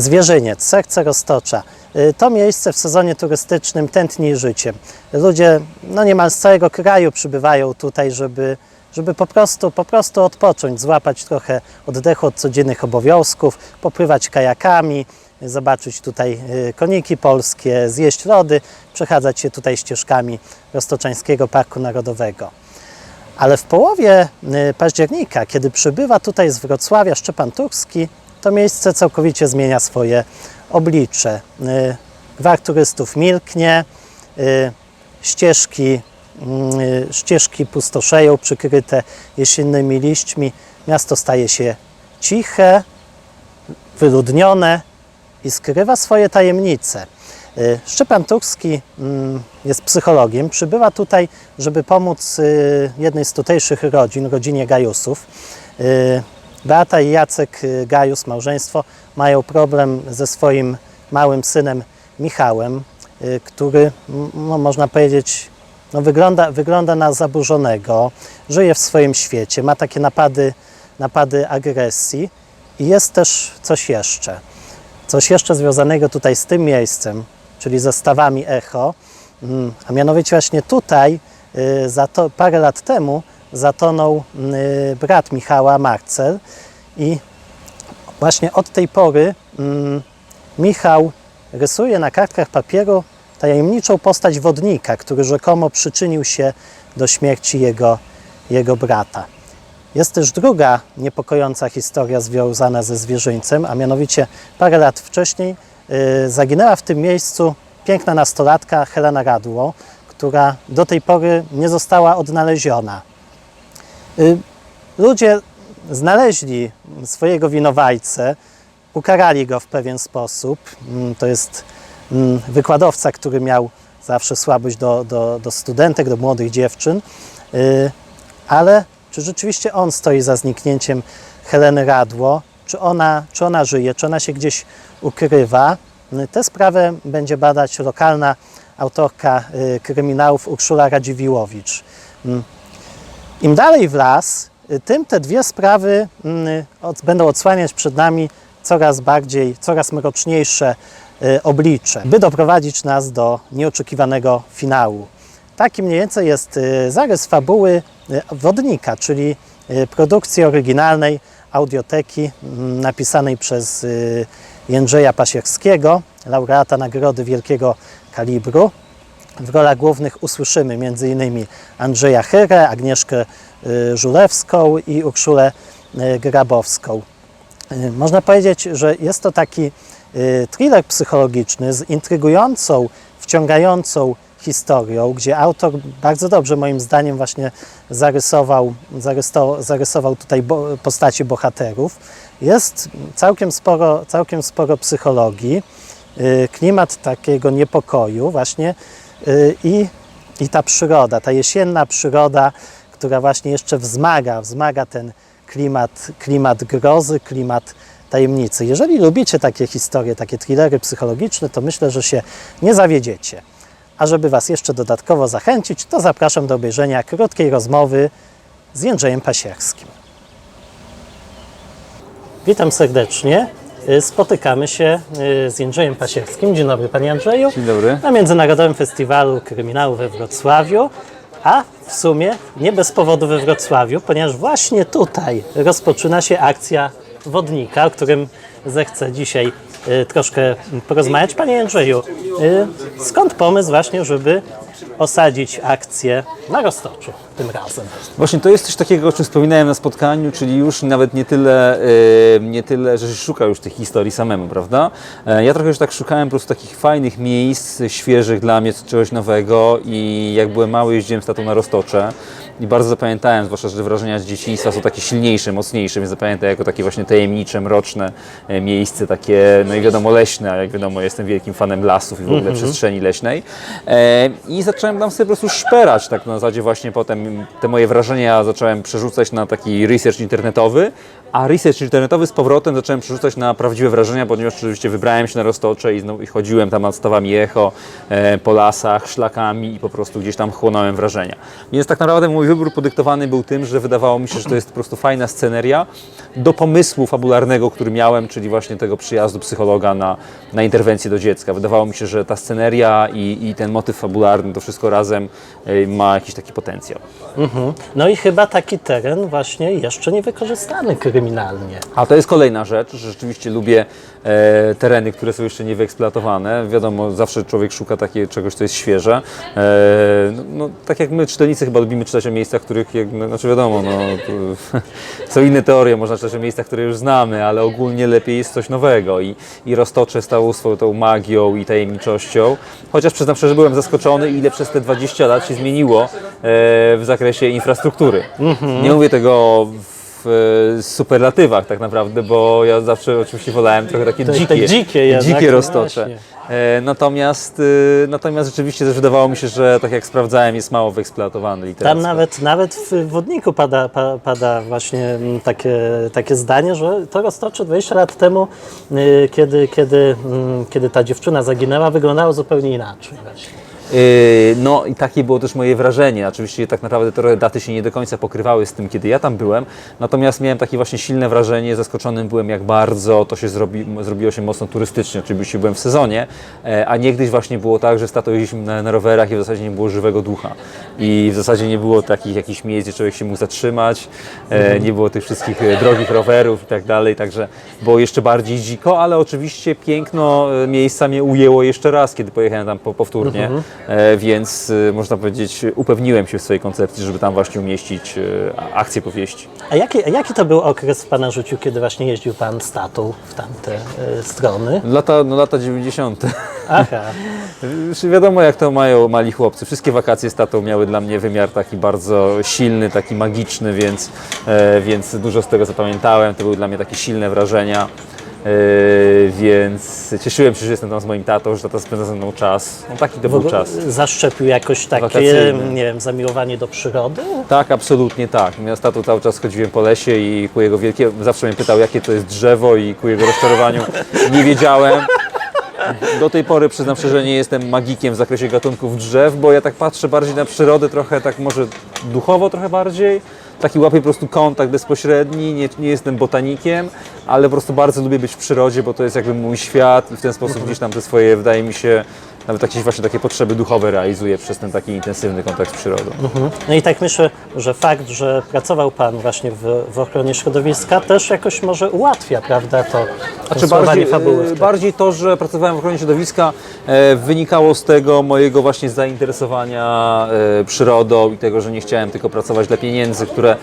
Zwierzyniec, serce Roztocza. Y, To miejsce w sezonie turystycznym tętni życiem. Ludzie no niemal z całego kraju przybywają tutaj, żeby, żeby po, prostu, po prostu odpocząć, złapać trochę oddechu od codziennych obowiązków, popływać kajakami, zobaczyć tutaj y, koniki polskie, zjeść lody, przechadzać się tutaj ścieżkami Roztoczańskiego Parku Narodowego. Ale w połowie y, października, kiedy przybywa tutaj z Wrocławia Szczepan Turski, to miejsce całkowicie zmienia swoje oblicze. Y, Gwar turystów milknie, y, ścieżki, y, ścieżki pustoszeją, przykryte jesiennymi liśćmi. Miasto staje się ciche, wyludnione i skrywa swoje tajemnice. Y, Szczepan Turski mm, jest psychologiem. Przybywa tutaj, żeby pomóc y, jednej z tutejszych rodzin, rodzinie Gajusów. Beata i Jacek y, Gajus, małżeństwo, mają problem ze swoim małym synem Michałem, y, który, no, można powiedzieć, no, wygląda, wygląda na zaburzonego, żyje w swoim świecie, ma takie napady, napady agresji i jest też coś jeszcze. Coś jeszcze związanego tutaj z tym miejscem, czyli ze stawami Echo, Mm, a mianowicie właśnie tutaj y, za to, parę lat temu zatonął y, brat Michała, Marcel i właśnie od tej pory mm, Michał rysuje na kartkach papieru tajemniczą postać wodnika, który rzekomo przyczynił się do śmierci jego, jego brata. Jest też druga niepokojąca historia związana ze zwierzyńcem, a mianowicie parę lat wcześniej y, zaginęła w tym miejscu piękna nastolatka Helena Radło, która do tej pory nie została odnaleziona. Y, Ludzie znaleźli swojego winowajcę, ukarali go w pewien sposób. Mm, To jest mm, wykładowca, który miał zawsze słabość do, do, do studentek, do młodych dziewczyn. Y, Ale czy rzeczywiście on stoi za zniknięciem Heleny Radło? Czy ona, czy ona żyje? Czy ona się gdzieś ukrywa? Y, Tę sprawę będzie badać lokalna autorka kryminałów Urszula Radziwiłowicz. Im dalej w las, tym te dwie sprawy mm, będą odsłaniać przed nami coraz bardziej, coraz mroczniejsze y, oblicze, by doprowadzić nas do nieoczekiwanego finału. Taki mniej więcej jest y, zarys fabuły y, Wodnika, czyli produkcji oryginalnej audioteki mm, napisanej przez Jędrzeja Pasierskiego, laureata Nagrody Wielkiego Kalibru. W rolach głównych usłyszymy m.in. Andrzeja Chyrę, Agnieszkę y, Żulewską i Urszulę y, Grabowską. Y, Można powiedzieć, że jest to taki thriller psychologiczny z intrygującą, wciągającą historią, gdzie autor bardzo dobrze moim zdaniem właśnie zarysował, zarysował tutaj postaci bohaterów. Jest całkiem sporo, całkiem sporo psychologii, klimat takiego niepokoju właśnie i, i ta przyroda, ta jesienna przyroda, która właśnie jeszcze wzmaga, wzmaga ten klimat, klimat grozy, klimat tajemnicy. Jeżeli lubicie takie historie, takie thrillery psychologiczne, to myślę, że się nie zawiedziecie. A żeby Was jeszcze dodatkowo zachęcić, to zapraszam do obejrzenia krótkiej rozmowy z Jędrzejem Pasierskim. Witam serdecznie. Y, Spotykamy się y, z Jędrzejem Pasierskim. Dzień dobry Panie Andrzeju. Dzień dobry. Na Międzynarodowym Festiwalu Kryminału we Wrocławiu, a w sumie nie bez powodu we Wrocławiu, ponieważ właśnie tutaj rozpoczyna się akcja wodnika, o którym zechcę dzisiaj troszkę porozmawiać. Panie Jędrzeju, y, skąd pomysł właśnie, żeby osadzić akcję na Roztoczu tym razem? Właśnie to jest coś takiego, o czym wspominałem na spotkaniu, czyli już nawet nie tyle, e, nie tyle że się szuka już tych historii samemu, prawda? E, ja trochę już tak szukałem po prostu takich fajnych miejsc, świeżych dla mnie, czegoś nowego i jak byłem mały, jeździłem z tatą na Roztocze i bardzo zapamiętałem, zwłaszcza, że wrażenia z dzieciństwa są takie silniejsze, mocniejsze, więc zapamiętam jako takie właśnie tajemnicze, mroczne e, miejsce, takie, no i wiadomo, leśne, a jak wiadomo, jestem wielkim fanem lasów i w ogóle przestrzeni leśnej. E, I zacząłem tam sobie po prostu szperać, tak na zasadzie właśnie potem te moje wrażenia zacząłem przerzucać na taki research internetowy, a research internetowy z powrotem zacząłem przerzucać na prawdziwe wrażenia, ponieważ oczywiście wybrałem się na Roztocze i, znowu, i chodziłem tam nad stawami echo, e, po lasach, szlakami i po prostu gdzieś tam chłonąłem wrażenia. Więc tak naprawdę mój wybór podyktowany był tym, że wydawało mi się, że to jest po prostu fajna sceneria do pomysłu fabularnego, który miałem, czyli właśnie tego przyjazdu psychologa na, na interwencję do dziecka. Wydawało mi się, że ta sceneria i, i ten motyw fabularny, to wszystko razem y, ma jakiś taki potencjał. Mhm. No i chyba taki teren właśnie jeszcze nie wykorzystany kryminalnie. A to jest kolejna rzecz, że rzeczywiście lubię e, tereny, które są jeszcze nie wyeksploatowane. Wiadomo, zawsze człowiek szuka takie, czegoś, co jest świeże. E, no, no, tak jak my, czytelnicy, chyba lubimy czytać o miejscach, których, jak, no, znaczy wiadomo, no, tu, są inne teorie, można czytać o miejscach, które już znamy, ale ogólnie lepiej jest coś nowego i, i Roztocze stało swoją tą magią i tajemniczością. Chociaż przyznam szczerze, byłem zaskoczony, ile przez te 20 lat się zmieniło e, w zakresie infrastruktury. Nie mówię tego w e, superlatywach tak naprawdę, bo ja zawsze oczywiście wolałem trochę takie te dzikie, dzikie jednak, dzikie no roztocze. E, Natomiast, e, natomiast rzeczywiście też wydawało mi się, że tak jak sprawdzałem, jest mało wyeksploatowany literacko. Tam nawet, nawet w wodniku pada, pa, pada właśnie mm, takie, takie zdanie, że to roztocze 20 lat temu, kiedy, kiedy, mm, kiedy ta dziewczyna zaginęła, wyglądało zupełnie inaczej. Właśnie. Yy, No i takie było też moje wrażenie. Oczywiście tak naprawdę te daty się nie do końca pokrywały z tym, kiedy ja tam byłem. Natomiast miałem takie właśnie silne wrażenie, zaskoczonym byłem jak bardzo to się zrobi, zrobiło się mocno turystycznie. Oczywiście byłem w sezonie, e, a niegdyś właśnie było tak, że z tatą jeździliśmy na, na rowerach i w zasadzie nie było żywego ducha. I w zasadzie nie było takich jakichś miejsc, gdzie człowiek się mógł zatrzymać, e, nie było tych wszystkich e, drogich rowerów i tak dalej, także było jeszcze bardziej dziko, ale oczywiście piękno miejsca mnie ujęło jeszcze raz, kiedy pojechałem tam po, powtórnie, e, więc e, można powiedzieć upewniłem się w swojej koncepcji, żeby tam właśnie umieścić e, akcję powieści. A jaki, jaki to był okres w Pana życiu, kiedy właśnie jeździł Pan z tatą w tamte strony? Lata, no lata 90. Aha, wiadomo, jak to mają mali chłopcy. Wszystkie wakacje z tatą miały dla mnie wymiar taki bardzo silny, taki magiczny, więc, e, więc dużo z tego zapamiętałem. To były dla mnie takie silne wrażenia. E, więc cieszyłem się, że jestem tam z moim tatą, że tata spędza ze mną czas. No, taki to był czas. zaszczepił jakoś takie, Wakacyjny. nie wiem, zamiłowanie do przyrody? Tak, absolutnie tak. Ja z tatą cały czas chodziłem po lesie i ku jego wielkie... zawsze mnie pytał, jakie to jest drzewo i ku jego rozczarowaniu nie wiedziałem. Do tej pory przyznam szczerze, że nie jestem magikiem w zakresie gatunków drzew, bo ja tak patrzę bardziej na przyrodę, trochę tak może duchowo trochę bardziej. Taki łapię po prostu kontakt bezpośredni, nie, nie jestem botanikiem, ale po prostu bardzo lubię być w przyrodzie, bo to jest jakby mój świat i w ten sposób gdzieś tam te swoje, wydaje mi się, nawet jakieś właśnie takie potrzeby duchowe realizuję przez ten taki intensywny kontakt z przyrodą. No i tak myślę, że fakt, że pracował Pan właśnie w, w ochronie środowiska też jakoś może ułatwia, prawda, to Znaczy konstruowanie bardziej, fabuły. e, bardziej to, że pracowałem w ochronie środowiska e, wynikało z tego mojego właśnie zainteresowania e, przyrodą i tego, że nie chciałem tylko pracować dla pieniędzy, które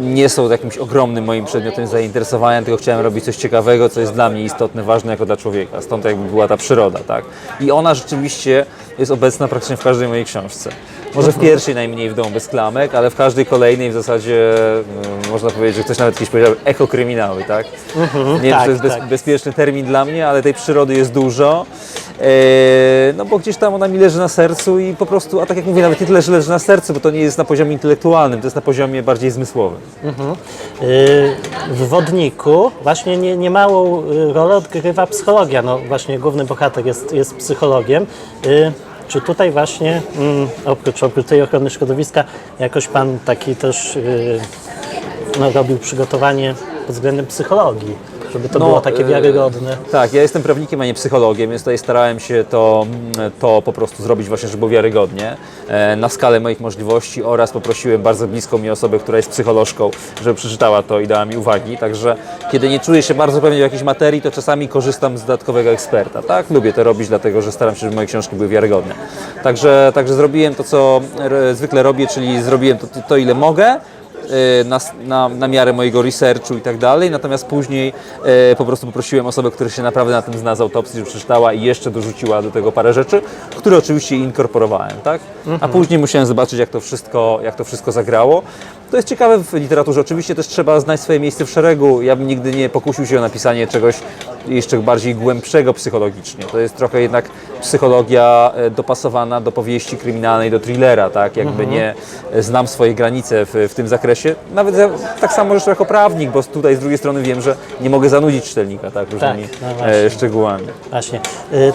nie są jakimś ogromnym moim przedmiotem zainteresowania, tylko chciałem robić coś ciekawego, co jest dla mnie istotne, ważne jako dla człowieka. Stąd jakby była ta przyroda, tak? I ona rzeczywiście jest obecna praktycznie w każdej mojej książce. Może w pierwszej najmniej w domu bez klamek, ale w każdej kolejnej w zasadzie mm, można powiedzieć, że ktoś nawet kiedyś powiedział ekokryminały, tak? Nie wiem, tak, czy to jest bez, tak. bezpieczny termin dla mnie, ale tej przyrody jest dużo. E, no bo gdzieś tam ona mi leży na sercu i po prostu, a tak jak mówię, nawet nie tyle, że leży na sercu, bo to nie jest na poziomie intelektualnym, to jest na poziomie bardziej zmysłowym. Y, W wodniku właśnie nie, niemałą y, rolę odgrywa psychologia. No właśnie główny bohater jest, jest psychologiem. Y, Czy tutaj właśnie mm, oprócz, oprócz tej ochrony środowiska jakoś Pan taki też y, no, robił przygotowanie pod względem psychologii, żeby to No, było takie e, wiarygodne? Tak, ja jestem prawnikiem, a nie psychologiem, więc tutaj starałem się to, mm, to po prostu zrobić właśnie, żeby było wiarygodnie, e, na skalę moich możliwości oraz poprosiłem bardzo bliską mi osobę, która jest psycholożką, żeby przeczytała to i dała mi uwagi, także kiedy nie czuję się bardzo pewnie w jakiejś materii, to czasami korzystam z dodatkowego eksperta, tak? Lubię to robić, dlatego że staram się, żeby moje książki były wiarygodne. Także, także zrobiłem to, co e, zwykle robię, czyli zrobiłem to, to ile mogę, na, na, na miarę mojego researchu i tak dalej, natomiast później e, po prostu poprosiłem osobę, która się naprawdę na tym zna z autopsji, żeby przeczytała i jeszcze dorzuciła do tego parę rzeczy, które oczywiście inkorporowałem, tak? A później musiałem zobaczyć, jak to wszystko, jak to wszystko zagrało. To jest ciekawe w literaturze. Oczywiście też trzeba znać swoje miejsce w szeregu. Ja bym nigdy nie pokusił się o napisanie czegoś jeszcze bardziej głębszego psychologicznie. To jest trochę jednak psychologia e, dopasowana do powieści kryminalnej, do thrillera, tak? Jakby nie e, znam swoje granice w, w tym zakresie. Nawet tak samo zresztą jako prawnik, bo tutaj z drugiej strony wiem, że nie mogę zanudzić czytelnika, tak? Różnymi no właśnie. e, szczegółami. Właśnie.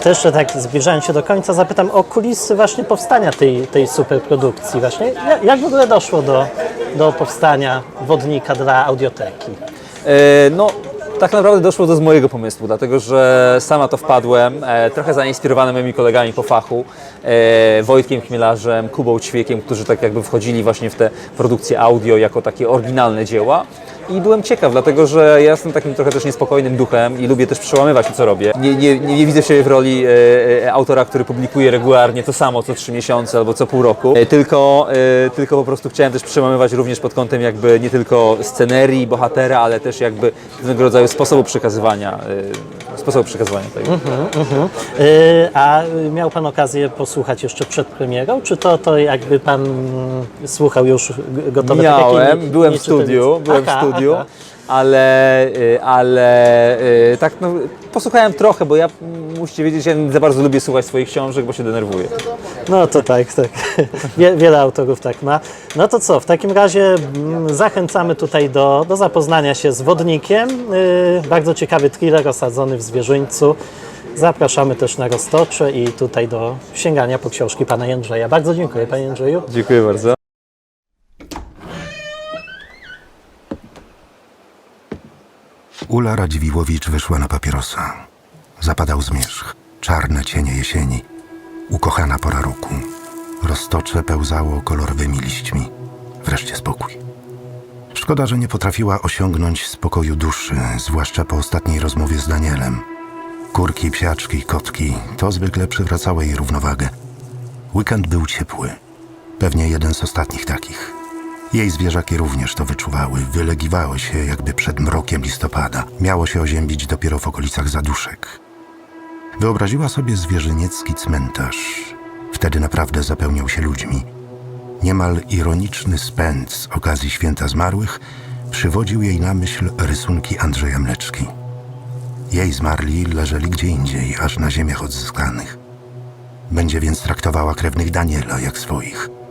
To jeszcze tak zbliżając się do końca, zapytam o kulisy właśnie powstania tej, tej superprodukcji. Właśnie. Ja- Jak w ogóle doszło do, do powstania wodnika dla audioteki? No, tak naprawdę doszło to z mojego pomysłu, dlatego że sama to wpadłem, e, trochę zainspirowany moimi kolegami po fachu, e, Wojtkiem Chmielarzem, Kubą Ćwiekiem, którzy tak jakby wchodzili właśnie w te produkcje audio jako takie oryginalne dzieła. I byłem ciekaw, dlatego że ja jestem takim trochę też niespokojnym duchem i lubię też przełamywać to, co robię. Nie, nie, nie, nie widzę siebie w roli e, e, autora, który publikuje regularnie to samo co trzy miesiące albo co pół roku, e, tylko, e, tylko po prostu chciałem też przełamywać również pod kątem jakby nie tylko scenerii, bohatera, ale też jakby pewnego rodzaju sposobu przekazywania, e, sposobu przekazywania tego. Y, A miał Pan okazję posłuchać jeszcze przed premierą, czy to, to jakby Pan mm, słuchał już g- gotowe tak jak Miałem, inni- byłem inni w studiu, byłem Aha, w studiu, ale, y, ale y, tak no, posłuchałem trochę, bo ja mm, musicie wiedzieć, ja nie za bardzo lubię słuchać swoich książek, bo się denerwuję. No to tak, tak. Wie, wiele autorów tak ma. No to co, w takim razie mm, zachęcamy tutaj do, do zapoznania się z Wodnikiem. Yy, bardzo ciekawy thriller osadzony w zwierzyńcu. Zapraszamy też na Roztocze i tutaj do sięgania po książki Pana Jędrzeja. Bardzo dziękuję Panie Jędrzeju. Dziękuję bardzo. Ula Radziwiłowicz wyszła na papierosa. Zapadał zmierzch, czarne cienie jesieni, ukochana pora roku. Roztocze pełzało kolorowymi liśćmi. Wreszcie spokój. Szkoda, że nie potrafiła osiągnąć spokoju duszy, zwłaszcza po ostatniej rozmowie z Danielem. Kurki, psiaczki, kotki to zwykle przywracało jej równowagę. Weekend był ciepły. Pewnie jeden z ostatnich takich. Jej zwierzaki również to wyczuwały, wylegiwały się jakby przed mrokiem listopada. Miało się oziębić dopiero w okolicach zaduszek. Wyobraziła sobie zwierzyniecki cmentarz. Wtedy naprawdę zapełniał się ludźmi. Niemal ironiczny spęd z okazji święta zmarłych przywodził jej na myśl rysunki Andrzeja Mleczki. Jej zmarli leżeli gdzie indziej, aż na ziemiach odzyskanych. Będzie więc traktowała krewnych Daniela jak swoich –